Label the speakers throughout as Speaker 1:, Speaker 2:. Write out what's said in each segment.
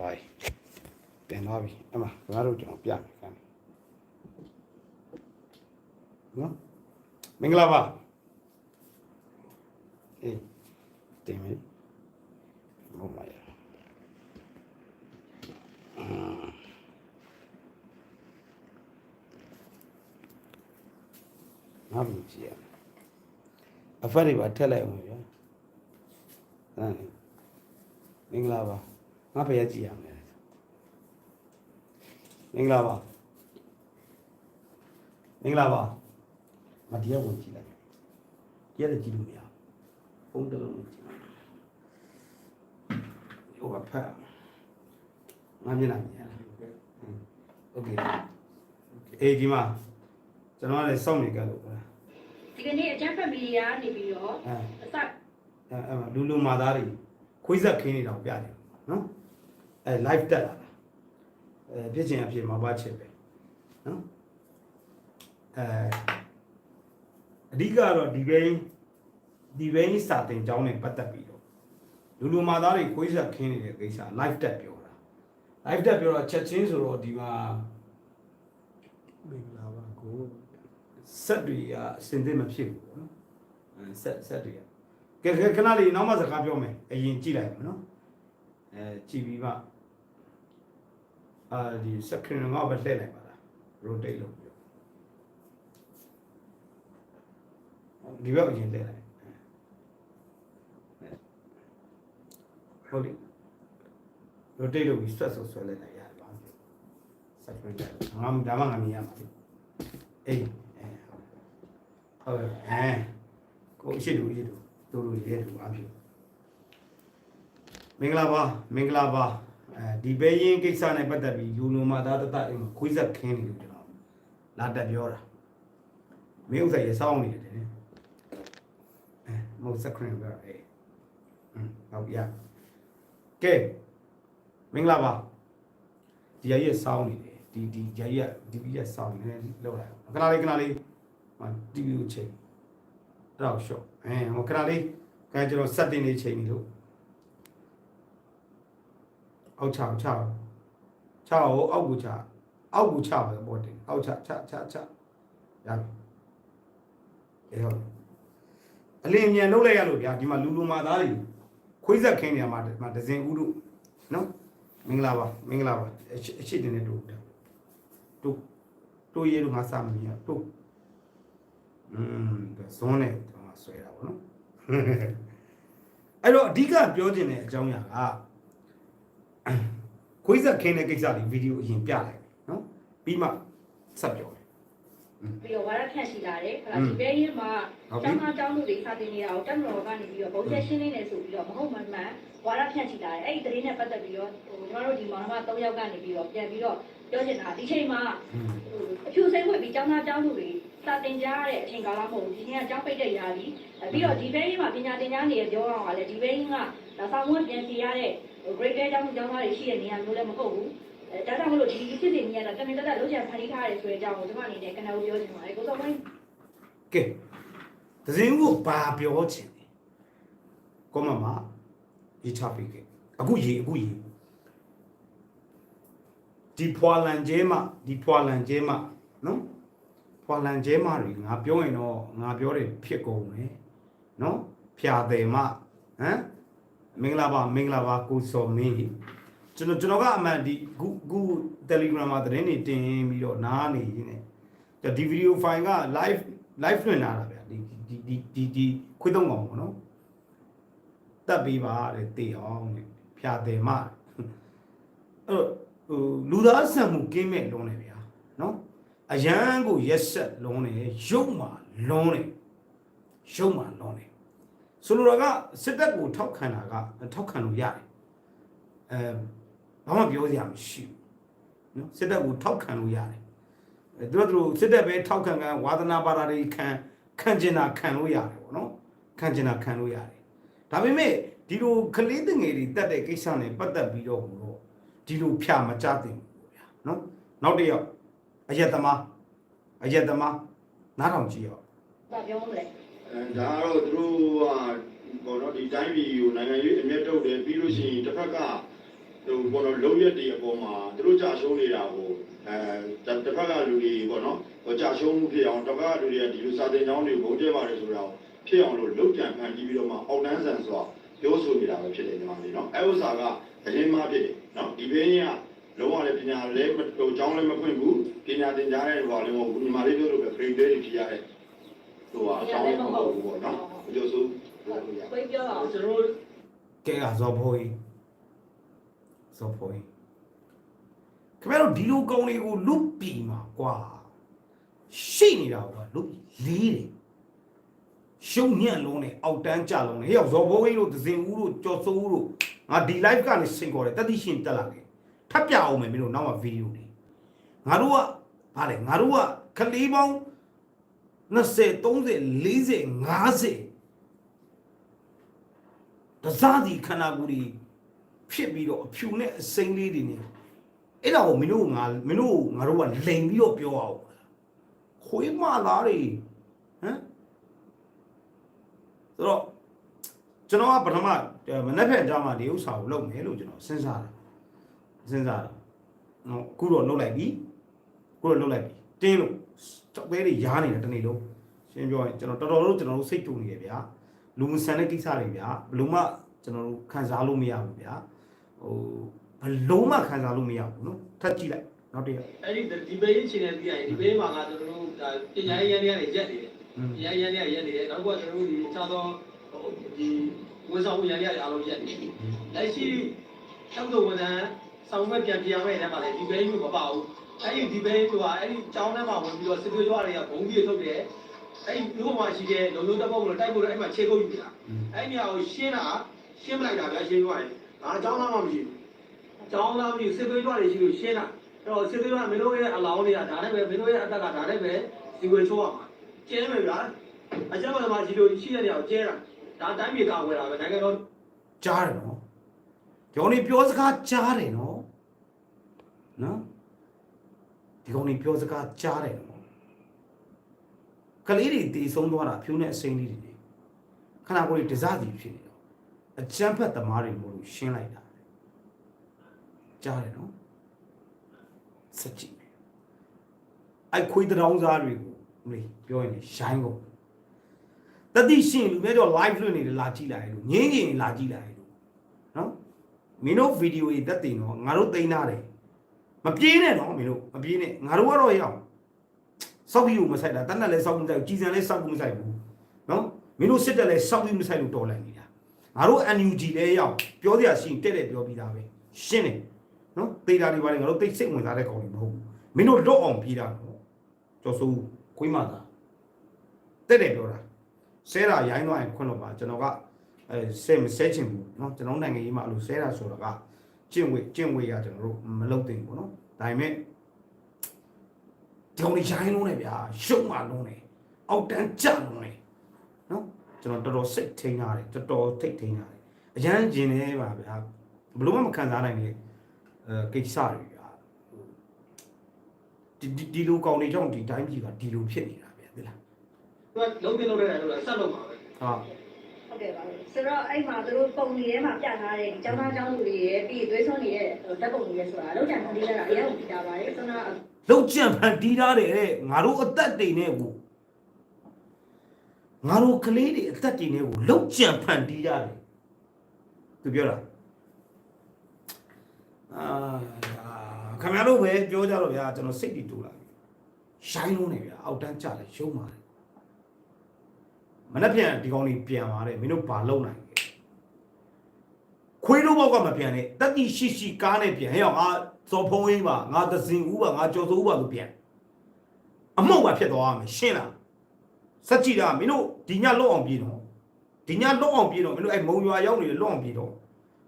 Speaker 1: သွားပြီတင်သွားပြီအမငါတို့ကျွန်တော်ပြမယ်ခံနော်မင်္ဂလာပါအေးတင်ပြီဘုမရငါဘူးကြည့်ရအဖက်တွေပါထက်လိုက်အောင်ဗျာအဲ့မင်္ဂလာပါ ငါဖျက်ကြည့်ရမယ်မင်္ဂလာပါမင်္ဂလာပါမတရားဝင်ကြည့်လိုက်ကြည့်ရကြည့်လို့မရဘုံတလုံးကြည့်ဟိုကဖက်ငါမျက်နှာမြင်ရโอเคအေးဒီမှာကျွန်တော်လည်းစောင့်နေကြလို့
Speaker 2: ဒီကနေ့အကျန်းဖက်မီဒီယာကနေပြီးတော့
Speaker 1: အဲ
Speaker 2: အစ
Speaker 1: အဲအဲ့မှာလူလူမာသားတွေခွေးဆက်ခင်းနေတာကိုပြတယ်နော် အဲ live တက်လာတာအဲဖြစ်ချင်အဖြစ်မှာပါချက်ပဲနော်အဲအဓိကကတော့ဒီဘိန်းဒီဘိန်းစာတင်ကြောင်းနဲ့ပတ်သက်ပြီးတော့လူလူမာသားတွေခွေးဆက်ခင်းနေတဲ့ကိစ္စ live တက်ပြောတာ live တက်ပြောတော့ချက်ချင်းဆိုတော့ဒီမှာ
Speaker 3: မင်္ဂလာပါကို
Speaker 1: ဆက်တွေကအစင်သစ်မဖြစ်ဘူးပေါ့နော်အဲဆက်ဆက်တွေကကဲကဲခဏလေးနောက်မှစကားပြောမယ်အရင်ကြည့်လိုက်မယ်နော် အဲကြည့်ပြီးမှအာဒီ screen ငါ့ဘက်လှည့်လိုက်ပါလား rotate လုပ်ပြီးတော့ဒီဘက်အရင်လှည့်လိုက်ဟုတ်ပြီ rotate လုပ်ပြီး stress ဆိုဆွဲလိုက်လိုက်ရတယ်ပါ screen ငါဒါမှငါမြင်ရမှာလေအေးအဲဟုတ်ကဲ့အဲကိုအရှိတူအရှိတူတူတူရဲတူအဖြစ် မင်္ဂလာပါမင်္ဂလာပါအဲဒီဘဲရင်ကိစ္စနဲ့ပတ်သက်ပြီးယူလိုမာသားတတအိမ်မှာခွေးဆက်ခင်းနေလို့ကျွန်တော်လာတက်ပြောတာမင်းဥစ္စာရေစောင်းနေတယ်တဲ့အဲမဟုတ်စခရင်ကအဲဟွန်းဟုတ်ပြကဲမင်္ဂလာပါဒီရရဲ့စောင်းနေတယ်ဒီဒီရရဲ့ဒီဘီရဲ့စောင်းနေတယ်လောက်လာခဏလေးခဏလေးမတီဗီကိုချိန်တော့ရှော့အဲဟိုခဏလေးကဲကျွန်တော် setting လေးချိန်ပြီလို့ အောက်ချချချကိုအောက်ကိုချအောက်ကိုချပဲပေါ်တယ်အောက်ချချချချရပြီအေးဟုတ်အလင်းမြန်လုပ်လိုက်ရလို့ဗျာဒီမှာလူလူမာသားတွေခွေးဆက်ခင်းနေရမှာဒီမှာဒဇင်ဦးတို့နော်မင်္ဂလာပါမင်္ဂလာပါအရှိအရှိတင်နေတို့တို့တို့ရဲတို့ငါစမမြင်တို့อืมဇွန်းနဲ့ဆွဲတာပေါ့နော်အဲ့တော့အဓိကပြောချင်တဲ့အကြောင်းအရာက ခွေးဆက်ခင်းတဲ့ကိစ္စတွေဗီဒီယိုအရင်ပြလိုက်နော်ပြီးမှဆက်ပြောတယ်
Speaker 2: ပြီးတော့ဝါရဖြန့်ရှိလာတယ်ခလာဒီပဲရင်မှာကျောင်းသားကျောင်းသူတွေစာသင်နေတာကိုတက်မတော်ကနေပြီးတော့ဘုံချက်ရှင်းနေတယ်ဆိုပြီးတော့မဟုတ်မှန်မှန်ဝါရဖြန့်ရှိလာတယ်အဲ့ဒီသတင်းနဲ့ပတ်သက်ပြီးတော့ဟိုကျွန်တော်တို့ဒီမောင်နှမ၃ယောက်ကနေပြီးတော့ပြန်ပြီးတော့ပြောချင်တာဒီချိန်မှာဟိုအဖြူစိမ့်ဝင်ပြီးကျောင်းသားကျောင်းသူတွေ စာတင်ကြရတဲ့အချိန်ကာလမဟုတ်ဘူးဒီနေ့ကကျောင်းပိတ်တဲ့ရာသီအဲ့ပြီးတော့ဒီဘဲရင်မှာပညာသင်ကြားနေတဲ့ပြောအောင်ကလည်းဒီဘဲရင်ကဒါဆောင်ဝင်ပြန်စီရတဲ့ဟို grade ကျောင်းသူကျောင်းသားတွေရှိတဲ့နေရာမျိုးလည်းမဟုတ်ဘူးအဲဒါကြောင့်မလို့ဒီဖြစ်စဉ်ကြီးကတော့တမင်တက်တက်လုံးချန်ဖန်တီးထားရတယ်ဆိုတဲ့အကြောင်းကိုကျွန်မအနေနဲ့ကနဦးပြောချင်ပါတယ်ကိုစောဝင်း
Speaker 1: ကဲသဇင်ကိုဘာပြောချင်လဲကောမမဒီချပိကေအခုရေအခုရေဒီဖွာလန်ကျဲမှာဒီဖွာလန်ကျဲမှာနော် ဖွာလန်ကျဲမှာတွေငါပြောရင်တော့ငါပြောတယ်ဖြစ်ကုန်မယ်နော်ဖြာတယ်မဟမ်မင်္ဂလာပါမင်္ဂလာပါကိုစောမင်းကျွန်တော်ကျွန်တော်ကအမှန်ဒီခုခု Telegram မှာသတင်းတွေတင်ပြီးတော့နားနေနေတယ်ဒီဗီဒီယိုဖိုင်က live live လွှင့်လာတာဗျာဒီဒီဒီဒီဒီခွေးသုံးကောင်ပေါ့နော်တက်ပြီးပါတဲ့တေအောင်တဲ့ဖြာတယ်မအဲ့တော့ဟိုလူသားဆန်မှုကင်းမဲ့လုံးနေဗျာနော် အရန်ကိုရက်ဆက်လုံးနေရုပ်မာလုံးနေရုပ်မာလုံးနေဆိုလိုတာကစစ်တပ်ကိုထောက်ခံတာကထောက်ခံလို့ရတယ်အဲဘာမှပြောစရာမရှိဘူးနော်စစ်တပ်ကိုထောက်ခံလို့ရတယ်အဲသူတို့သူတို့စစ်တပ်ပဲထောက်ခံခံဝါသနာပါတာတွေခံခံကျင်တာခံလို့ရတယ်ပေါ့နော်ခံကျင်တာခံလို့ရတယ်ဒါပေမဲ့ဒီလိုကလေးတငယ်တွေတက်တဲ့ကိစ္စနဲ့ပတ်သက်ပြီးတော့တော့ဒီလိုဖြာမကြသင့်ဘူးဗျာနော်နောက်တစ်ယောက် အယက်သမားအယက်သမားနားထောင်ကြည့်ရော
Speaker 2: ဒါပြောမလဲ
Speaker 4: အဲဒါကတော့သူတို့ကဘောနော်ဒီတိုင်းပြည်ကိုနိုင်ငံရေးအမျက်ထုတ်တယ်ပြီးလို့ရှိရင်တစ်ဖက်ကဟဟိုဘောနော်လုံးရက်တွေအပေါ်မှာသူတို့ကြာရှုံးနေတာကိုအဲတစ်ဖက်ကလူတွေပေါ့နော်ဟိုကြာရှုံးမှုဖြစ်အောင်တစ်ဖက်ကလူတွေကဒီလိုစာတင်ကြောင်းတွေဘုံကျဲပါတယ်ဆိုတော့ဖြစ်အောင်လို့လုံးကြံဖန်တီးပြီးတော့မှအောက်တန်းဆန်စွာပြောဆိုနေတာပဲဖြစ်တယ်ညီမလေးနော်အဲဥစ္စာကတရင်မှဖြစ်တယ်နော်ဒီဘင်းကြီးက လုံးဝလည်းပညာလည်းဟိုကျောင်းလည်းမဖွင့်ဘူးပညာသင်ကြားတဲ့ဟိုလည်းမဟုတ်ဘူးညီမလေးပြောလို့ပဲ grade တွေဖြေရတဲ့ဟိုဟာအကြောင်းလည်းမဟုတ်ဘူးပေါ့နော်ဒီလိုဆိုပြောလို့ရ
Speaker 2: ကိုယ်ပြောအောင်
Speaker 3: ကျွန်တော်တို့
Speaker 1: ကဲကဇော်ဖိုးကြီးဇော်ဖိုးကြီးခင်ဗျားတို့ဒီလိုကောင်းလေးကိုလုပြီမှာကွာရှိနေတာကွာလုလေးတယ်ရှုံညံ့လုံးနဲ့အောက်တန်းကြလုံးနဲ့ဟေ့ရောက်ဇော်ဖိုးကြီးတို့ဒဇင်ဦးတို့ကြော်စိုးဦးတို့ငါဒီ live ကနေစင်ခေါ်တယ်တတိရှင်တက်လာတယ် ထပ်ပြအောင်မယ်မင်းတို့နောက်မှဗီဒီယိုတွေငါတို့ကဗါလေငါတို့ကကလေးပေါင်း20 30 40 50တစားစီခန္ဓာကိုယ်ကြီးဖြစ်ပြီးတော့အဖြူနဲ့အစိမ်းလေးတွေနဲ့အဲ့ဒါကိုမင်းတို့ငါမင်းတို့ငါတို့ကလိန်ပြီးတော့ပြောအောင်ခွေးမသားတွေဟမ်ဆိုတော့ကျွန်တော်ကပထမမနေ့ဖက်အကြမှာဒီဥစ္စာကိုလုပ်မယ်လို့ကျွန်တော်စဉ်းစားတာ စဉ်းစားတာနော်အခုတော့လုပ်လိုက်ပြီအခုတော့လုပ်လိုက်ပြီတင်းလို့ကြောက်သေးတွေရားနေတာတနေ့လုံးရှင်းပြောရင်ကျွန်တော်တော်တော်လို့ကျွန်တော်တို့စိတ်တူနေရဗျာလူမဆန်တဲ့ကိစ္စတွေဗျာဘလို့မှကျွန်တော်တို့ခံစားလို့မရဘူးဗျာဟိုဘလုံးမှခံစားလို့မရဘူးနော်ထပ်ကြည့်လိုက်နောက်တစ်ရက်
Speaker 3: အဲ့ဒီဒီဘေးအချိန်နဲ့ပြီးရင်ဒီဘေးမှာကကျွန်တော်တို့ဒါပညာရေးရန်တွေကနေရက်နေတယ်
Speaker 1: อืม
Speaker 3: ပညာရေးရန်တွေရက်နေတယ်နောက်ကကျွန်တော်တို့ဒီခြားသောဒီဝန်ဆောင်မှုရန်တွေအားလုံးရက်နေတယ်လက်ရှိကျောင်းတော်ဝန်ထမ်း ဆောင်မဲ့ပြန်ပြန်မဲ့တဲ့မှာလေဒီဘေးမျိုးမပါဘူးအဲ့ဒီဒီဘေးကအဲ့ဒီကျောင်းထဲမှာဝင်ပြီးတော့စစ်သွေးကြွတွေကဘုံကြီးထုတ်တယ်အဲ့ဒီလူ့မှာရှိတဲ့လုံလုံတက်ဖို့လို့တိုက်ဖို့လည်းအဲ့မှာခြေကုပ်ယူတာအဲ့ဒီနေရာကိုရှင်းတာရှင်းမလိုက်တာဗျာရှင်းသွားရင်ငါအကြောင်းသားမှမရှိဘူးအကြောင်းသားမရှိဘူးစစ်သွေးကြွတွေရှိလို့ရှင်းတာအဲ့တော့စစ်သွေးကြွမင်းတို့ရဲ့အလောင်းတွေကဒါနဲ့ပဲမင်းတို့ရဲ့အသက်ကဒါနဲ့ပဲဒီဝေချိုးရမှာကျဲမယ်ဗျာအကြောင်းမှမရှိလို့ရှိတဲ့နေရာကိုကျဲတာဒါတိုင်းမြေကဝယ်တာပဲနိုင်ငံတော်
Speaker 1: ကြားတယ်နော်ဒီကောင်นี่ပြောစကားကြားတယ်နော် နော်ဒီကောင်นี่ပြောစကားကြားတယ်နော်ကလေးတွေတည်ဆုံးသွားတာဖြူနဲ့အစိမ်းလေးတွေနေခန္ဓာကိုယ်တွေတစားစီဖြစ်နေတော့အကျန်းဖက်သမားတွေမို့လို့ရှင်းလိုက်တာကြားတယ်နော်စက်ကြည့်မယ်အဲ့ခွေးတောင်စားတွေကိုဟိုပြောရင်ရိုင်းကုန်တတိရှင်လူမျိုးတော့ live လွှင့်နေတယ်လာကြည့်လိုက်လို့ငင်းငင်းလာကြည့်လိုက်လို့နော်မင်းတို့ဗီဒီယိုတွေတက်တင်တော့ငါတို့သိမ်းထားတယ် မပြေးနဲ့တော့မင်းတို့မပြေးနဲ့ငါတို့ကတော့ရအောင်စောက်ပြီးလို့မဆိုင်တာတနက်လည်းစောက်မှုဆိုင်ဘူးကြည်စံလည်းစောက်မှုဆိုင်ဘူးနော်မင်းတို့စစ်တက်လည်းစောက်ပြီးမဆိုင်လို့တော်လိုက်နေတာငါတို့ NUG လည်းရအောင်ပြောစရာရှိရင်တက်တယ်ပြောပြီးသားပဲရှင်းတယ်နော်ဒေတာတွေပါလေငါတို့တိတ်စိတ်ဝင်စားတဲ့ကောင်တွေမဟုတ်ဘူးမင်းတို့လွတ်အောင်ပြေးတာနော်ကျော်စိုးခွေးမသာတက်တယ်ပြောတာဆဲတာရိုင်းသွားရင်ခွင့်လို့ပါကျွန်တော်ကအဲဆဲမဆဲချင်ဘူးနော်ကျွန်တော်နိုင်ငံရေးမှာအဲ့လိုဆဲတာဆိုတော့က ကျင့်ဝတ်ကျင့်ဝတ်ရကျွန်တော်တို့မလုပ်သင့်ဘူးเนาะဒါပေမဲ့ဒီကောင်ကြီးရိုင်းလုံးနေဗျာရှုံးမှလုံးနေအောက်တန်းကြလုံးနေเนาะကျွန်တော်တော်တော်စိတ်ထိန်းရတယ်တော်တော်ထိတ်ထိန်းရတယ်အရန်ကျင်နေပါဗျာဘလို့မှမခံစားနိုင်တဲ့အဲကိစ္စတွေဗျာဒီဒီဒီလိုကောင်တွေကြောင့်ဒီတိုင်းပြည်ကဒီလိုဖြစ်နေတာဗျာသိလား
Speaker 3: သူကလုံးပြလုံးတဲ့လို့ဆက်လုံးပါပဲ
Speaker 1: ဟာ
Speaker 2: ဟုတ်ကဲ့ပါဆိုတော့အဲ့မှာသူတို့ပုံနေထဲမှာပြထားတဲ့ဒီကျောင်းသားကျောင်းသူတွေရဲ့ပြီးသွေးစွန်းနေတဲ့ဓာတ်ပုံတွေရဲ့ဆိုတာလောက်ကြံခလေးလာတာအရင်ကပြပါတယ်ဆိုတော့
Speaker 1: လောက်ကြံဖန်တီးထားတယ်တဲ့ငါတို့အသက်တွေနဲ့ကိုငါတို့ကလေးတွေအသက်တွေနဲ့ကိုလောက်ကြံဖန်တီးရတယ်သူပြောတာအာခင်ဗျားတို့ပဲပြောကြတော့ဗျာကျွန်တော်စိတ်တွေတူလာပြီရှိုင်းလုံးနေဗျာအောက်တန်းကြတယ်ရှုံးပါတယ် မနှက်ပြန်ဒီကောင်ကြီးပြန်သွားတယ်မင်းတို့ဘာလုပ်နိုင်လဲခွေးတို့ဘောက်ကမပြန်နဲ့တက်တိရှိရှိကားနဲ့ပြန်ဟဲ့အောင်ငါဇော်ဖုံးကြီးပါငါသစင်ဦးပါငါကြော်စိုးဦးပါလို့ပြန်အမှုတ်ပါဖြစ်သွားရမယ်ရှင်းလားစက်ကြည့်တာမင်းတို့ဒီညလွတ်အောင်ပြေးတော့ဒီညလွတ်အောင်ပြေးတော့မင်းတို့အဲ့မုံရွာရောက်နေတယ်လွတ်အောင်ပြေးတော့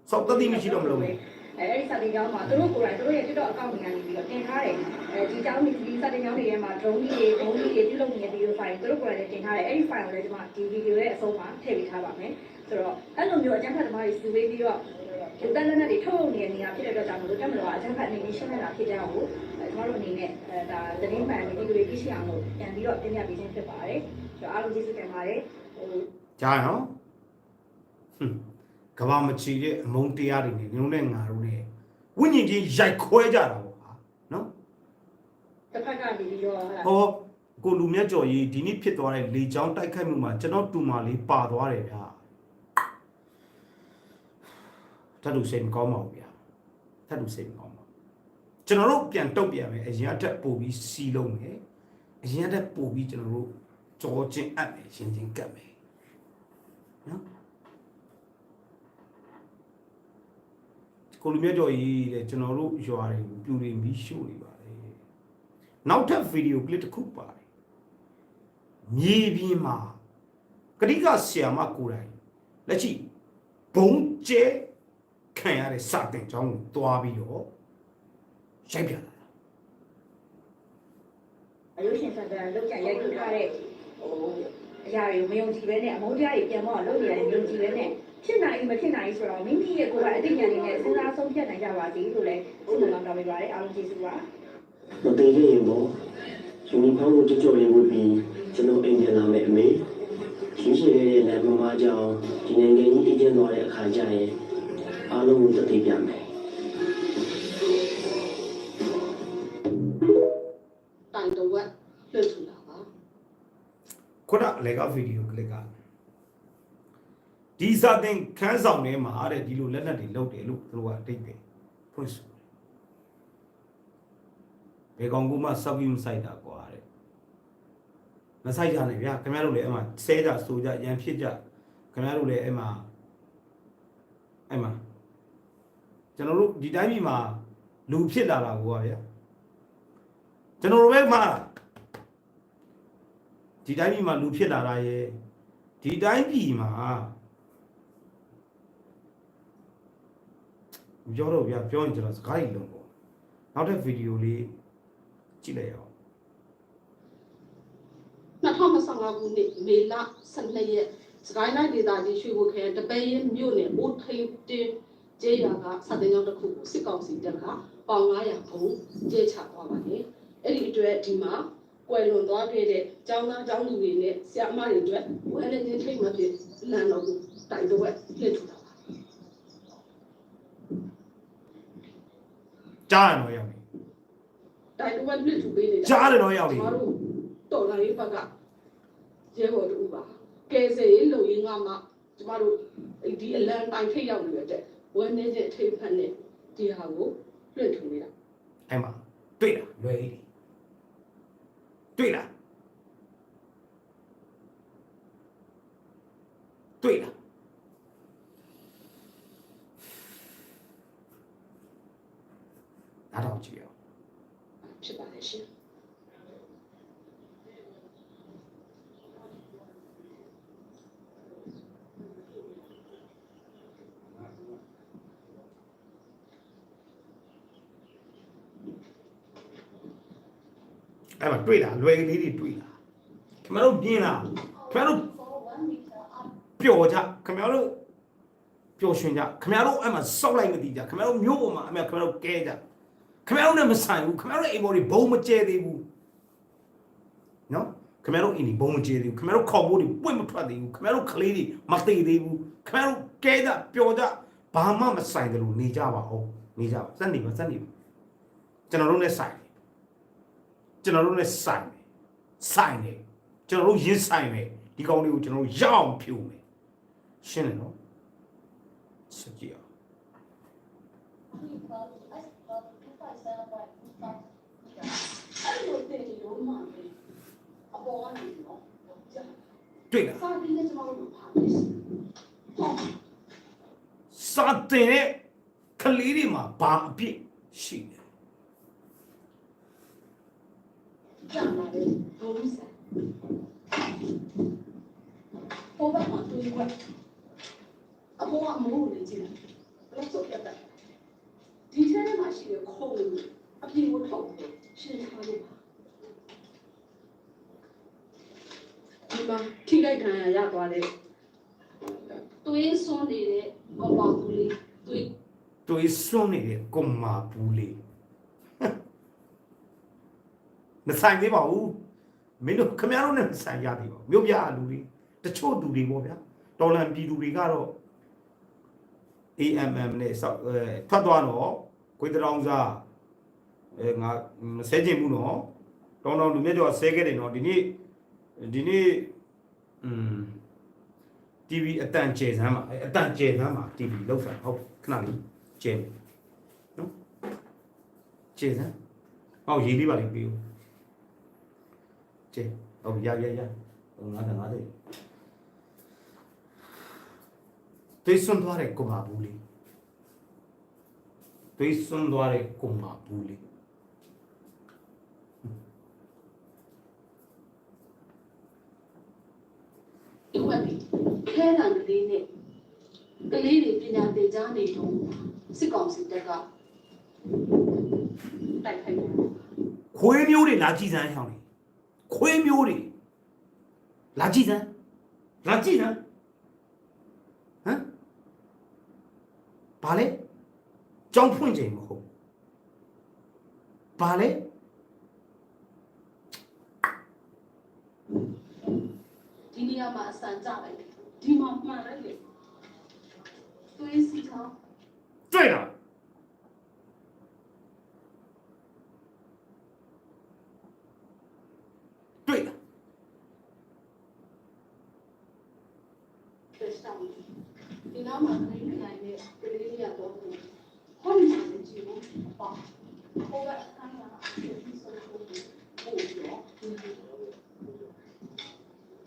Speaker 1: စောက်တတိမရှိတော့မလို့ဘူး
Speaker 2: အဲအဲ့ဒီစာတင်ကျောင်းမှာသူတို့ကိုယ်တိုင်သူတို့ရဲ့ TikTok account တွေကနေပြီးတော့တင်ထားတယ်အဲဒီကျောင်းဒီစာတင်ကျောင်းတွေထဲမှာ drone ကြီးတွေ drone ကြီးတွေပြုလုပ်နေတဲ့ video file သူတို့ကိုယ်တိုင်တင်ထားတယ်အဲ့ဒီ file ကိုလည်းဒီမှာဒီ video ရဲ့အဆုံးမှာထည့်ပေးထားပါမယ်ဆိုတော့အဲ့လိုမျိုးအကျန်းဖတ်သမားတွေစုဝေးပြီးတော့ဒီတက်လက်နဲ့တွေထုတ်နေတဲ့နေရာဖြစ်တဲ့အတွက်ကြောင့်မလို့တက်မလို့အကျန်းဖတ်အနေနဲ့ရှင်းနေတာဖြစ်ကြအောင်ကျွန်တော်တို့အနေနဲ့အဲဒါသတင်းမှန်ဗီဒီယိုတွေကြည့်ရှင်းအောင်လို့ပြန်ပြီးတော့တင်ပြပေးခြင်းဖြစ်ပါတယ်ဆိုတော့အားလုံးကျေးဇူးတင်ပါတယ်ဟို
Speaker 1: ကြားရနော်ဟွန်း ကဘာမချီတဲ့အမုန်းတရားတွေနဲ့ညုံနဲ့ငါတို့နဲ့ဝိညာဉ်ချင်းရိုက်ခွဲကြတာပေါ့ဟာနော်
Speaker 2: တစ်ဖက်ကနေပြီးတော့ဟာ
Speaker 1: ဟောကိုလူမြတ်ကျော်ကြီးဒီနေ့ဖြစ်သွားတဲ့လေချောင်းတိုက်ခိုက်မှုမှာကျွန်တော်တူမလေးပါသွားတယ်ဗျာတတ်လူစိတ်မကောင်းပါဘူးဗျာတတ်လူစိတ်မကောင်းပါဘူးကျွန်တော်တို့ပြန်တုတ်ပြန်မယ်အရင်အထက်ပို့ပြီးစီလုံးမယ်အရင်အထက်ပို့ပြီးကျွန်တော်တို့ကြောချင်းအပ်မယ်ရှင်ချင်းကပ်မယ်နော် ကိုလူမြတ်ကျော်ကြီးတဲ့ကျွန်တော်တို့ရွာတွေကိုပြူတွေမီးရှို့နေပါတယ်နောက်ထပ်ဗီဒီယိုကလစ်တစ်ခုပါတယ်မြေပြင်မှာကတိကဆီယာမကိုယ်တိုင်လက်ရှိဘုံကျဲခံရတဲ့စတင်ကြောင်းကိုတွားပြီးတော့ရိုက်ပြလာတာ
Speaker 2: အယုရှင်စံတန်လောက်ကြရိုက်ထုတ်ထားတဲ့ဟိုအရာတွေကိုမယုံကြည်ပဲနဲ့အမုန်းတရားတွေပြန်တော့လုပ်နေရတယ်မယုံကြည်ပဲနဲ့ ဖြစ်နိုင်မဖြစ်နိုင်ဆိုတော့မိမိရဲ့ကိုယ်ကအသိဉာဏ်နဲ့စဉ်းစားဆုံးဖြတ်နိုင်ကြပါသေးလို့လည်းခုနကတောင်းပေးပါတယ်အားလုံးကျေးဇူးပါ
Speaker 5: မသေးသေးရင်ပေါ့ယူနီဖောင်းကိုကြကြော်လေးဝတ်ပြီးကျွန်တော်အိမ်ပြန်လာမယ်အမေရင်းရှိရတဲ့လက်မမကြောင်ဒီနိုင်ငံကြီးအေးချမ်းသွားတဲ့အခါကျရင်အားလုံးကိုတသိပြမယ်
Speaker 6: တိုင်တဝက်လွတ်ထူတာပါ
Speaker 1: ခုနလေကဗီဒီယိုကလစ်က ဒီစတင်ခန်းဆောင်ထဲမှာတဲ့ဒီလိုလက်လက်တွေလုပ်တယ်လို့သူတို့ကအတိတ်ပဲဖွင့်ဆိုတယ်ဘယ်ကောင်ကမှစောက်ပြီးမဆိုင်တာကွာတဲ့မဆိုင်ကြနဲ့ဗျာခင်ဗျားတို့လည်းအဲ့မှာဆဲကြဆိုကြရန်ဖြစ်ကြခင်ဗျားတို့လည်းအဲ့မှာအဲ့မှာကျွန်တော်တို့ဒီတိုင်းပြည်မှာလူဖြစ်လာတာကိုပါဗျာကျွန်တော်တို့ပဲမှာဒီတိုင်းပြည်မှာလူဖြစ်လာတာရဲ့ဒီတိုင်းပြည်မှာ မပြောတော့ဗျာပြောရင်ကျွန်တော်စကားကြီးလုံးပေါ့နောက်ထပ်ဗီဒီယိုလေးကြည့်လိုက်အောင်
Speaker 6: 2025ခုနှစ်မေလ12ရက်စကိုင်းတိုင်းဒေသကြီးရွှေဘိုခရိုင်တပည့်ရင်မြို့နယ်အိုးထိန်တင်ကျေးရွာကစတဲ့ကြောင့်တစ်ခုကိုစစ်ကောင်စီတပ်ကပေါင်900ဘုံကျေးချသွားပါတယ်အဲ့ဒီအတွက်ဒီမှာကွယ်လွန်သွားခဲ့တဲ့ကျောင်းသားကျောင်းသူတွေနဲ့ဆရာမတွေအတွက်ဝယ်လည်းချင်းထိတ်မှဖြစ်လမ်းတော်ကိုတိုင်တဝက်လွတ်ထူတာပါ
Speaker 1: ကြားရတော့ရောက်ပြီ
Speaker 6: တိုင်တဝက်လွတ်ထူပေးနေတာ
Speaker 1: ကြားတယ်တော့ရောက်ပြီ
Speaker 6: ကျမတို့တော်လိုင်းဘက်ကရဲဘော်တို့ပါကဲဆယ်ရေးလုံရင်းကမှကျမတို့ဒီအလံတိုင်းထိတ်ရောက်နေတဲ့အတွက်ဝန်းနေတဲ့အထိတ်ဖက်နဲ့ဒီဟာကိုလွှင့်ထူနေတာ
Speaker 1: အဲ့မှာတွေ့လားလွယ်ကြီးတွေ့လားတွေ့ လားအားတော့ကြည့်ရအောင်
Speaker 6: ဖြစ်ပါလေရှင်
Speaker 1: အဲ့မှာတွေ့လားလွယ်ကလေးတွေတွေ့လားခင်ဗျားတို့ပြင်းလားခင်ဗျားတို့ပျော်ကြခင်ဗျားတို့ပျော်ရွှင်ကြခင်ဗျားတို့အဲ့မှာစောက်လိုက်မသိကြခင်ဗျားတို့မျိုးပေါ်မှာအဲ့မှာခင်ဗျားတို့ကဲကြ ခင်ဗျားတို့နဲ့မဆိုင်ဘူးခင်ဗျားတို့အိမ်ပေါ်တွေဘုံမကျဲသေးဘူးနော်ခင်ဗျားတို့အိမ်တွေဘုံမကျဲသေးဘူးခင်ဗျားတို့ခေါက်ဘိုးတွေပွင့်မထွက်သေးဘူးခင်ဗျားတို့ကလေးတွေမသေးသေးဘူးခင်ဗျားတို့ကဲကြပျော်ကြဘာမှမဆိုင်တယ်လို့နေကြပါဦးနေကြပါစက်နေပါစက်နေပါကျွန်တော်တို့နဲ့ဆိုင်တယ်ကျွန်တော်တို့နဲ့ဆိုင်တယ်ဆိုင်တယ်ကျွန်တော်တို့ရင်းဆိုင်တယ်ဒီကောင်လေးကိုကျွန်တော်တို့ရအောင်ဖြူမယ်ရှင်းတယ်နော်စကြည့်အောင်
Speaker 6: အဲ့လိုတည်းလို့မှအပေါ်ကနေတော့ကြာ
Speaker 1: တွေ့လား
Speaker 6: စာပြီးနေကျမတို့ဖားနေစီဟော
Speaker 1: စာတင်တဲ့ကလေးတွေမှာဘာအပြစ်ရှိလဲ
Speaker 6: ကြာလာတယ်ဘုံစံပေါ်ပါမတွေ့ကွအပေါ်ကမိုးနေကြည့်တယ်ဘယ်လိုဆိုပြတ်တယ်ဒီထဲမှာရှိတဲ့ခုံးအပြေကိုထုတ် ရှင်းထားလို့ပါဒီမှာထိခိုက်ခံရရသွားတဲ့သွေးစွန်းနေတဲ့ကော်ပါဘူးလေးသွေး
Speaker 1: တွေးစွန့်နေတဲ့ကွန်မာပူလေးမဆိုင်သေးပါဘူးမင်းတို့ခမရတို့နဲ့မဆိုင်ရသေးပါဘူးမြို့ပြလူတွေတချို့သူတွေပေါ့ဗျာတော်လန်ပြည်သူတွေကတော့ AMM နဲ့ဆောက်အဲထွက်သွားတော့ခွေးတရောင်းစား အဲငါမဆဲချင်ဘူးနော်တောင်းတောင်းလူမြတ်ကျော်ဆဲခဲ့တယ်နော်ဒီနေ့ဒီနေ့อืม TV အတန်ကျဲစမ်းပါအဲအတန်ကျဲစမ်းပါ TV လောက်စားဟုတ်ခဏလေးကျဲနော်ကျဲစမ်းဟောရေးလေးပါလိမ့်ပြီးဦးကျဲဟုတ်ရရရဟို90 90တွေးစွန်သွားတဲ့ကုမာဘူးလေးတွေးစွန်သွားတဲ့ကုမာဘူးလေး
Speaker 6: ဒီဝက်ဒီခဲတံကလေးနဲ့ကလေးတွေပညာသင်ကြားနေတော့စစ်ကောင်စီတက်ကတိုက်ခိုက်တယ်
Speaker 1: ခွေးမျိုးတွေလာကြည့်စမ်းဟောင်းလေခွေးမျိုးတွေလာကြည့်စမ်းလာကြည့်စမ်းဟမ်ဘာလဲကြောင်းဖွင့်ချိန်မဟုတ်ဘာလဲ
Speaker 6: ဒီနေရာမှာအစံကြလိုက်တယ်ဒီမှာမှန်တယ်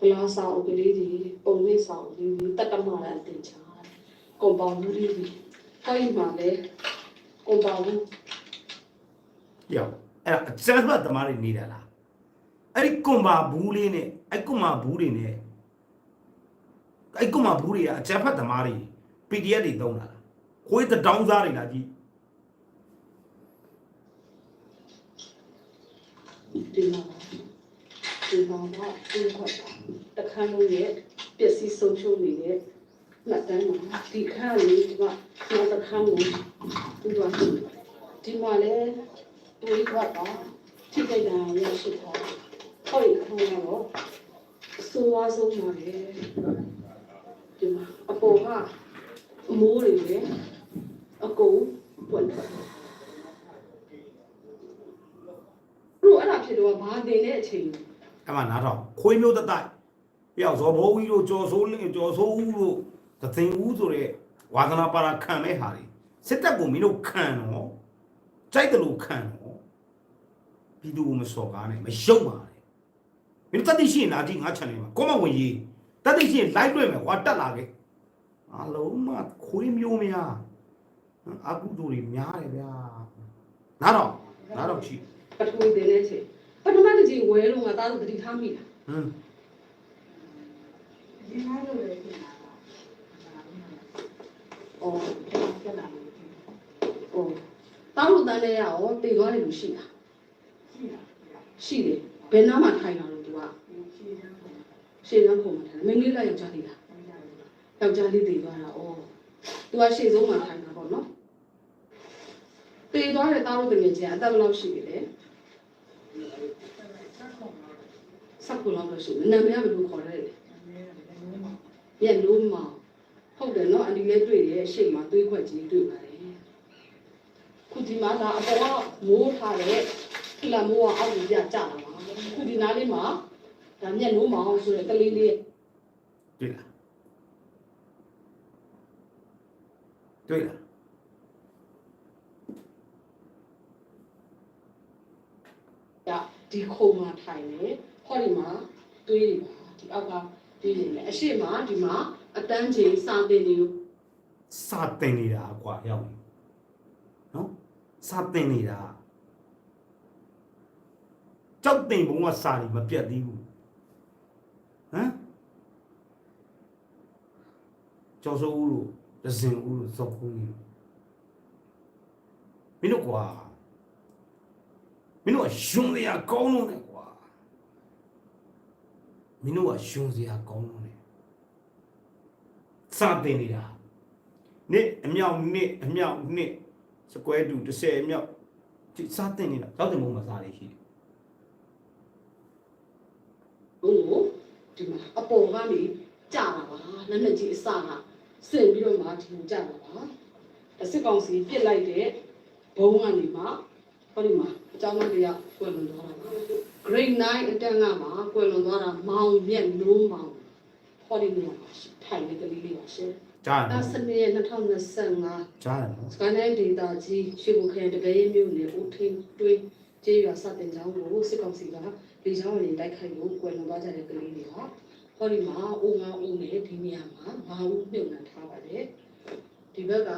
Speaker 6: လေသွေးစီထောင်း
Speaker 1: တွေ့လားတွေ့လား
Speaker 6: ဖြစ်ဆောင်ဒီနားမှာခိုင်းခိုင်းနဲ့ကလေးလေးရတော့ဟောဒီမှာကြည့်ဖို့ပါဟိုကအခန်းမှာဒီဆိုဖို့ပို့ရောဘလာဆောင်ကလေးတွေပုံလေးဆောင်လေးတွေတတ်တမရန်တင်ချာကွန်ပေါင်းလေးတွေခိုင်းမှာလေကွန်ပေါင်း
Speaker 1: ရောက်အဲ့ဒါအစမ်းမှတ်သမားတွေနေတာလားအဲ့ဒီကွန်ပါဘူးလေးနဲ့အဲ့ကွန်ပါဘူးတွေနဲ့အဲ့ကွန်ပါဘူးတွေကအစမ်းဖတ်သမားတွေ PDF တွေသုံးတာလားခွေးတတောင်းစားတွေလားကြည့်
Speaker 6: ဒီမှာဒီမှာကဒီခွက် တခါလို့ရဲ့ပျက်စီးဆုံးရှုံးနေတဲ့လက်တန်းမှာဒီခါလေးဒီမှာနောက်တစ်ခါလို့ဒီမှာဒီမှာလဲတွေးခွက်ပါထိကြိုက်တာရရှိတာဟောဒီခါကတော့ဆိုးဝါးဆုံးပါလေဒီမှာအပေါ်ကအမိုးတွေလေအကုန်ပွင့်ထွက်တို့အဲ့ဒါဖြစ်တော့ဘာတင်တဲ့အချိန်
Speaker 1: အဲ့မှာနားထောင်ခွေးမျိုးတတိုက် ရောက်ဇော်ဘိုးကြီးတို့ကြော်ဆိုးလင်းကြော်ဆိုးဦးတို့သသိန်းဦးဆိုတဲ့ဝါသနာပါရခံမဲ့ဟာတွေစစ်တပ်ကိုမင်းတို့ခံတော့ကြိုက်တယ်လို့ခံတော့ပြည်သူကိုမစော်ကားနဲ့မရှုံပါနဲ့မင်းတို့တတိရှိရင်လာကြည့်ငါ channel မှာကောမဝင်ရေးတတိရှိရင် live တွေ့မယ်ဟွာတက်လာခဲ့အလုံးမခွေးမျိုးများအကူတို့တွေများတယ်ဗျာနားတော့နားတော့ကြည့်
Speaker 6: ပထဝီတင်တဲ့အချိန်ပထမတစ်ချိန်ဝဲလုံးကတားလို့တတိထားမိတာ
Speaker 1: ဟ မ်။
Speaker 6: အော်ပြန်လာပြီ။အော်တားလို့တန်းလဲရအောင်တည်သွားတယ်လို့ရှိတာ။ရှိတယ်။ဘယ်နားမှာထိုင်တာလို့သူကရှေ့နားခုံမှာထိုင်တယ်။မင်းလေးကယောက်ျားလေးလား။ယောက်ျားလေးတည်သွားတာ။အော်သူကရှေ့ဆုံးမှာထိုင်တာပေါ့နော်။တည်သွားတဲ့တားလို့တကယ်ကြီးအသက်ဘယ်လောက်ရှိပြီလဲ။ဆက်ကူလောက်လို့ရှိတယ်။နာမည်ကဘယ်လိုခေါ်ရ လဲ။ရဲ့လုံးမောင်ဟုတ်တယ်နော်အန်ဒီလည်းတွေ့တယ်ရှေ့မှာတွေးခွက်ကြီးတွေ့ပါတယ်ခုဒီမှာဒါအပေါ်ကမိုးထားတဲ့ခလမိုးကအောက်ကြီးပြကြတာပါခုဒီနားလေးမှာဒါမျက်နှာမောင်ဆိုတဲ့ကလေးလေး
Speaker 1: တွေ့လားတွေ့လား
Speaker 6: ကဒီခုံမှာထိုင်နေဟောဒီမှာတွေးနေပါဒီအောက်က တွေးနေတယ်အရှိမဒီမှာအတန်းချိန်စာတင်နေလို့
Speaker 1: စာတင်နေတာကွာရောက်ပြီနော်စာတင်နေတာကြောက်တင်ဘုံကစာတွေမပြတ်သေးဘူးဟမ်ကျော်စိုးဦးတို့ဒဇင်ဦးတို့ဇော်ကူကြီးမင်းတို့ကွာမင်းတို့ကရှင်စရာကောင်းလို့နဲ့ကွာ မင်းတို့ကရှင်စရာကောင်းလို့နဲ့စာတင်နေတာနှစ်အမြောက်နှစ်အမြောက်နှစ်စကွဲတူ30အမြောက်ဒီစားတင်နေတာတောက်တင်ဘုံမှာစားရရှိတယ်
Speaker 6: ဟိုဒီမှာအပေါ်ကနေကြာတာပါလက်နဲ့ကြီးအစကဆင်ပြီးတော့မှဒီကိုကြာတာပါစစ်ကောင်စီပြစ်လိုက်တဲ့ဘုံကနေမှဟောဒီမှာအကြောင်းသားတွေကကွယ်လွန်သွားတာပါ grade 9အတန်းကမှကွယ်လွန်သွားတာမောင်မြက်နိုးမောင်ဟောဒီနေရာမှာထိုင်နေကလေးလေးပါရှင်
Speaker 1: ကြားရ
Speaker 6: အဲ
Speaker 1: နော်
Speaker 6: စနေ2025
Speaker 1: ကြားရနော်
Speaker 6: စကိုင်းတိုင်းဒေသကြီးရွှေဘုံခရိုင်တပည့်မြို့နယ်ဦးထင်းတွင်းကျေးရွာစတင်ကျောင်းကိုစစ်ကောင်စီကလေကြောင်းရည်တိုက်ခိုက်လို့ကွယ်လွန်သွားကြတဲ့ကလေးတွေဟာဟောဒီမှာအိုငါဦးနဲ့ဒီနေရာမှာငါဦးမြုပ်နှံထားပါတယ်ဒီဘက်က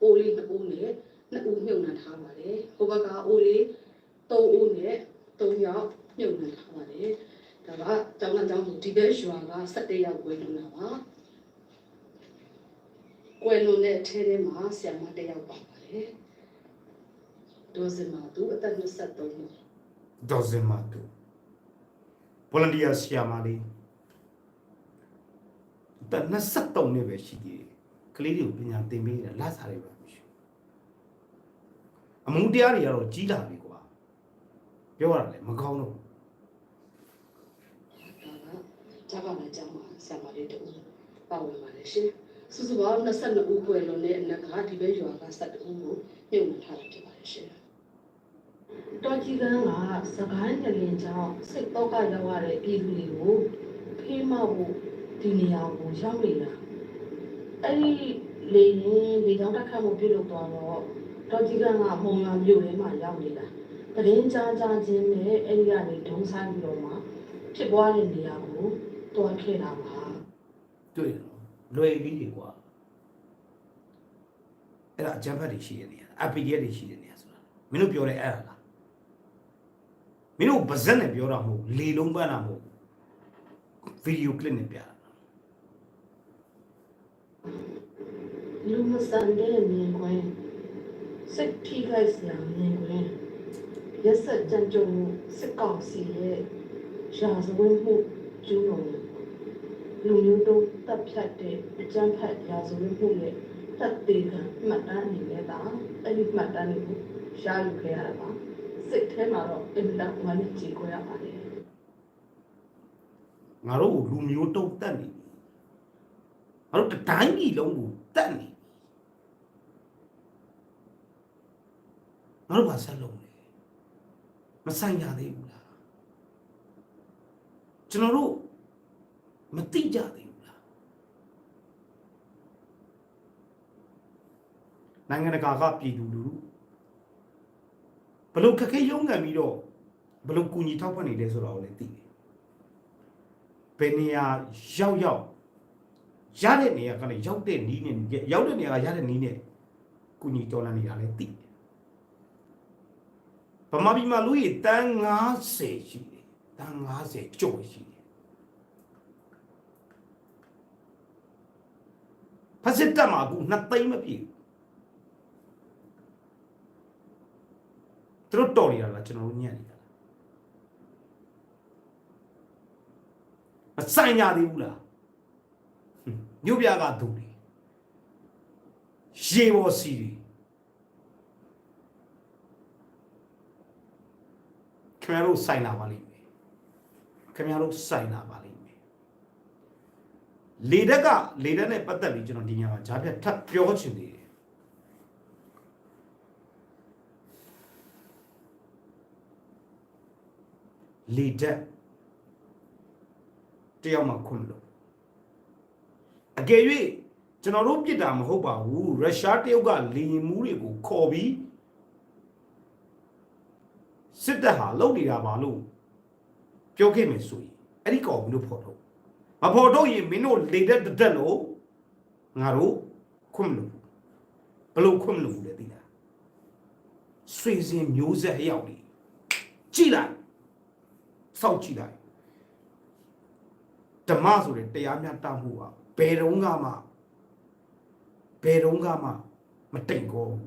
Speaker 6: အိုလေးနှစ်ဦးနဲ့နှစ်ဦးမြုပ်နှံထားပါတယ်ဟိုဘက်ကအိုလေးသုံးဦးနဲ့ သုံးယောက်မြုပ်နှံထားပါတယ်ဒါကကျောင်းသားကျောင်းသူဒီဘက်ရွာက17ယောက်ကွယ်လွန်တာပါကွယ်လွန်တဲ့အထဲထဲမှာဆရာမတစ်ယောက်ပါပါတယ်။ဒေါ်စင်မာသူအသက်23နှစ်
Speaker 1: ဒေါ်စင်မာတူဗော်လန်တီယာဆီယာမာလေးတ23နှစ်ပဲရှိသေးတယ်ကလေးတွေကိုပညာသင်ပေးတယ်လက်စားတွေပါမရှိဘူးအမှုတရားတွေကတော့ကြီးလာပြီကွာ ပြောရတာလေမကောင်းတော့ဘူး
Speaker 6: ဒါကဂျာပါနဲ့ကျောင်းမှာဆရာမလေးတူပါဝင်ပါတယ်ရှင်။စုစုပေါင်း22ဦးကွယ်လွန်တဲ့အနက်ကဒီဘက်ရွာက17ဦးကိုမြုပ်နှံထားတာဖြစ်ပါတယ်ရှင်။တော်ကြီးကန်းကစကိုင်းတလင်ကျောင်းစိတ်တော့ကရောက်ရတဲ့ပြည်သူတွေကိုဖေးမဖို့ဒီနေရာကိုရောက်နေတာအဲ့ဒီလေရင်လေကြောင်းတက်ခတ်မှုပြုလုပ်သွားတော့တော်ကြီးကန်းကမုံရမြို့ထဲမှာရောက်နေတာ တရင်ကြားကြားချင်းနဲ့အဲ့ဒီကနေဒုံဆိုင်ပြီးတော့မှဖြစ်ပွားတဲ့နေရာကိုတွားခဲ့တာပါ
Speaker 1: တွေ့တယ်နော်လွယ်ပြီးတွေကွာအဲ့ဒါအကြမ်းဖက်တွေရှိတဲ့နေရာအပီရက်တွေရှိတဲ့နေရာဆိုတာမင်းတို့ပြောတဲ့အဲ့ဒါလားမင်းတို့ဗဇက်နဲ့ပြောတာမဟုတ်ဘူးလေလုံးပန်းတာမဟုတ်ဘူးဗီဒီယိုကလစ်နဲ့ပြတာ
Speaker 6: လူမဆန်တဲ့မြင်ကွင်းစိတ်ထိခိုက်စရာမြင်ကွင်း ရက်ဆက်ကြံကြုံမှုစစ်ကောင်စီရဲ့ရာဇဝတ်မှုကျူးလွန်မှုလူမျိုးတုံးတပ်ဖြတ်တဲ့အကြမ်းဖက်ရာဇဝတ်မှုရဲ့တပ်သေးကမှတ်တမ်းအနေနဲ့ဒါအဲ့ဒီမှတ်တမ်းတွေကိုရှားယူခဲ့ရတာပါစိတ်ထဲမှာတော့အင်တာဝမ်းနဲ့ကြေခွဲရပါတယ်
Speaker 1: ငါတို့ကိုလူမျိုးတုံးတက်နေပြီငါတို့တစ်တိုင်းပြည်လုံးကိုတက်နေပြီငါတို့ဘာဆက်လုပ်လဲ မဆိုင်ရသေးဘူးလားကျွန်တော်တို့မတိကြသေးဘူးလားနိုင်ငံတကာကပြည်သူလူထုဘလို့ခက်ခဲရုန်းကန်ပြီးတော့ဘလို့ကူညီထောက်ပံ့နေလဲဆိုတော့လည်းသိတယ်ဘယ်နေရာရောက်ရောက်ရတဲ့နေရာကလည်းရောက်တဲ့နီးနဲ့ရောက်တဲ့နေရာကရတဲ့နီးနဲ့ကုညီတော်လာနေတာလည်းသိတယ် ဗမာပြည်မှာလူကြီးတန်း90ရှိတယ်တန်း90ကျော်ရှိတယ်ဖက်စစ်တပ်မှာအခုနှစ်သိန်းမပြည့်ဘူးသူတို့တော်နေတာလားကျွန်တော်တို့ညံ့နေတာလားမဆိုင်ကြသေးဘူးလားဟွန်းညို့ပြကသူတွေရေဘော်စီတွေ ခင်ဗျားတို့ဆိုင်လာပါလိမ့်မယ်ခင်ဗျားတို့ဆိုင်လာပါလိမ့်မယ်လေတက်ကလေတက်နဲ့ပတ်သက်ပြီးကျွန်တော်ဒီညမှာဂျားပြတ်ထပ်ပြောချင်သေးတယ်လေတက်တယောက်မှခွင့်မလို့အကယ်၍ကျွန်တော်တို့ပြစ်တာမဟုတ်ပါဘူးရုရှားတရုတ်ကလီရင်မှုတွေကိုခေါ်ပြီး စစ်တပ်ဟာလုပ်နေတာပါလို့ပြောခဲ့မယ်ဆိုရင်အဲ့ဒီကောင်မင်းတို့ဖော်ထုတ်မဖော်ထုတ်ရင်မင်းတို့လေတက်တက်လို့ငါတို့ခွင့်မလို့ဘလို့ခွင့်မလို့လဲသိလားဆွေစဉ်မျိုးဆက်အရောက်နေကြည်လိုက်စောက်ကြည့်လိုက်ဓမ္မဆိုတဲ့တရားမျှတမှုကဘယ်တော့မှဘယ်တော့မှမတိမ်ကောဘူး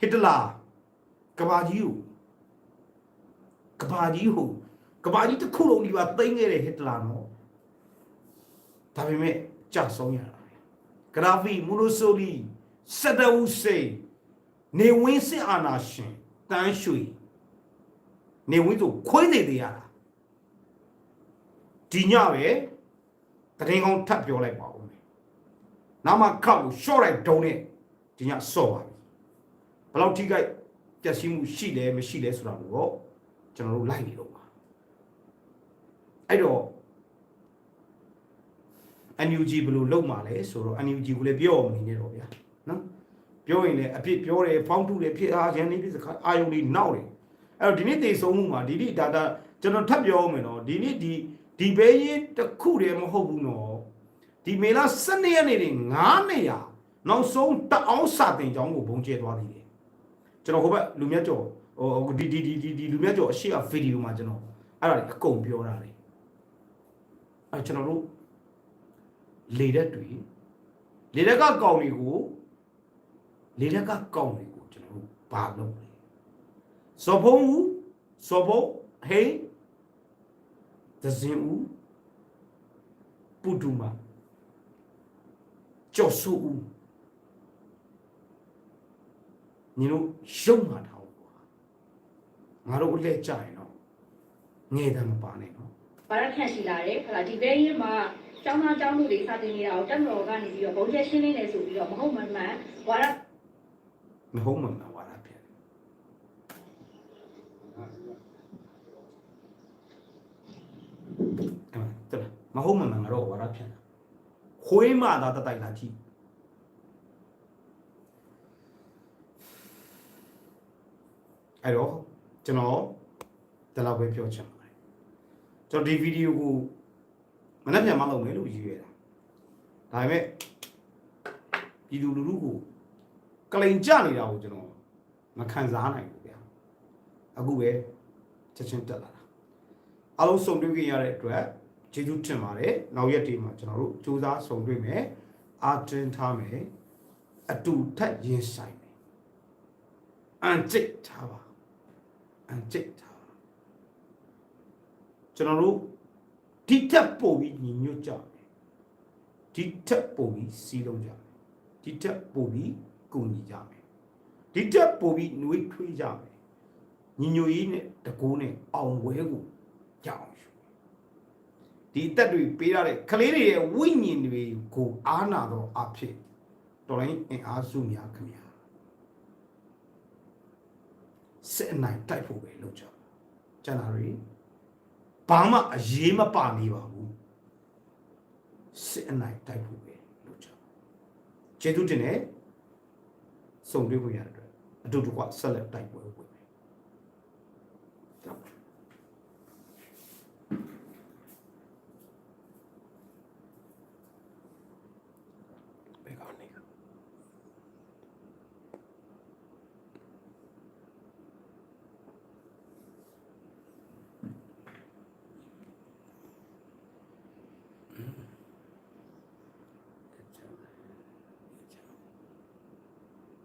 Speaker 1: ဟစ်တလာ ကဘာကြီးကိုကဘာကြီးကိုကဘာကြီးတစ်ခုလုံးဒီပါသိမ့်ခဲ့တဲ့ဟစ်တလာနော်ဒါပေမဲ့ကြာဆုံးရတာပဲဂရာဖီမူလိုဆိုလီစဒဝုစေနေဝင်းစစ်အာနာရှင်တန်းရွှေနေဝင်းဆိုခွေးနေသေးရတာဒီညပဲတရင်ကောင်းထပ်ပြောလိုက်ပါဦးမယ်။နာမခောက်ကိုရှော့လိုက်တုံးနဲ့ဒီညဆော့ပါပြီယ်လောက်ထိခိုက် ပျက်စီးမှုရှိလဲမရှိလဲဆိုတာကိုတော့ကျွန်တော်တို့လိုက်နေတော့ပါအဲ့တော့ NUG ဘယ်လိုလုပ်မှာလဲဆိုတော့ NUG ကိုလည်းပြောမနေနဲ့တော့ဗျာနော်ပြောရင်လည်းအဖြစ်ပြောတယ်ဖောင်းတူတယ်ဖြစ်အားရန်နေဖြစ်စခါအာယုန်လေးနောက်တယ်အဲ့တော့ဒီနေ့တေဆုံးမှုမှာဒီနေ့ဒါဒါကျွန်တော်ထပ်ပြောအောင်မယ်နော်ဒီနေ့ဒီဒီဘဲရင်တစ်ခုတည်းမဟုတ်ဘူးနော်ဒီမေလ12ရက်နေ့တွေ9နေရနောက်ဆုံးတအောင်စာတင်ကြောင်းကိုဘုံကျဲသွားသေးတယ် ကျွန်တော်ဟိုဘက်လူမြတ်ကျော်ဟိုဒီဒီဒီဒီဒီလူမြတ်ကျော်အရှိကဗီဒီယိုမှာကျွန်တော်အဲ့ဒါတွေအကုန်ပြောတာလေအဲ့ကျွန်တော်တို့လေတက်တွေလေတက်ကကောင်တွေကိုလေတက်ကကောင်တွေကိုကျွန်တော်တို့ဘာလုပ်လဲစောဖုံးဦးစောဖုံးဟိန်းသဇင်ဦးပုတူမကျော်ဆူဦး ညီတို့ရှုံးမှာထားကွာငါတို့အလဲကြရင်တော့ငယ်တယ်မပါနဲ့နော်
Speaker 2: ဘာရခန့်ရှိလာတယ်ဟလာဒီဘဲရင်မှာကျောင်းသားကျောင်းသူတွေစတင်နေတာကိုတက်မတော်ကနေပြီးတော့ဘုံကျဲရှင်းလင်းနေဆိုပြီးတော့မဟုတ်မှန်မှန်ဝါရ
Speaker 1: မဟုတ်မှန်ပါဝါဒပြန်အဲ့မှာတော်လားမဟုတ်မှန်မှန်ကတော့ဝါဒပြန်တာခွေးမသာတတိုက်လာကြည့် အဲ့တော့ကျွန်တော်ဒီလောက်ပဲပြောချင်ပါတယ်ကျွန်တော်ဒီဗီဒီယိုကိုမနေ့ပြန်မလုပ်မယ်လို့ရည်ရွယ်တာဒါပေမဲ့ပြည်သူလူထုကိုကလိန်ကြနေတာကိုကျွန်တော်မခံစားနိုင်ဘူးဗျာအခုပဲချက်ချင်းတက်လာတာအားလုံးစုံတွေ့ကြရတဲ့အတွက်ကျေးဇူးတင်ပါတယ်နောက်ရက်ဒီမှာကျွန်တော်တို့စူးစမ်းစုံတွေ့မယ်အာတင်ထားမယ်အတူထက်ရင်ဆိုင်မယ်အန်ကျိတ်ထားပါအန် ကျိတ်ထားပါကျွန်တော်တို့ဒီထက်ပိုပြီးညီညွတ်ကြမယ်ဒီထက်ပိုပြီးစီးလုံးကြမယ်ဒီထက်ပိုပြီးကူညီကြမယ်ဒီတက်ပို့ပြီးနှွေးထွေးကြမယ်ညီညွတ်ရေးနဲ့တကိုးနဲ့အောင်ဝဲကိုကြအောင်ရှုဒီအသက်တွေပေးရတဲ့ကလေးတွေရဲ့ဝိညာဉ်တွေကိုအားနာတော့အဖြစ်တော်လိုင်းအင်အားစုများခင်ဗျာ စစ်အနိုင်တိုက်ဖို့ပဲလုပ်ကြပါကျန်တာတွေဘာမှအရေးမပါနေပါဘူးစစ်အနိုင်တိုက်ဖို့ပဲလုပ်ကြပါကျေးဇူးတင်တယ်စုံတွေ့ဖို့ရတဲ့အတွက်အတူတကွဆက်လက်တိုက်ပွဲဝင်မယ်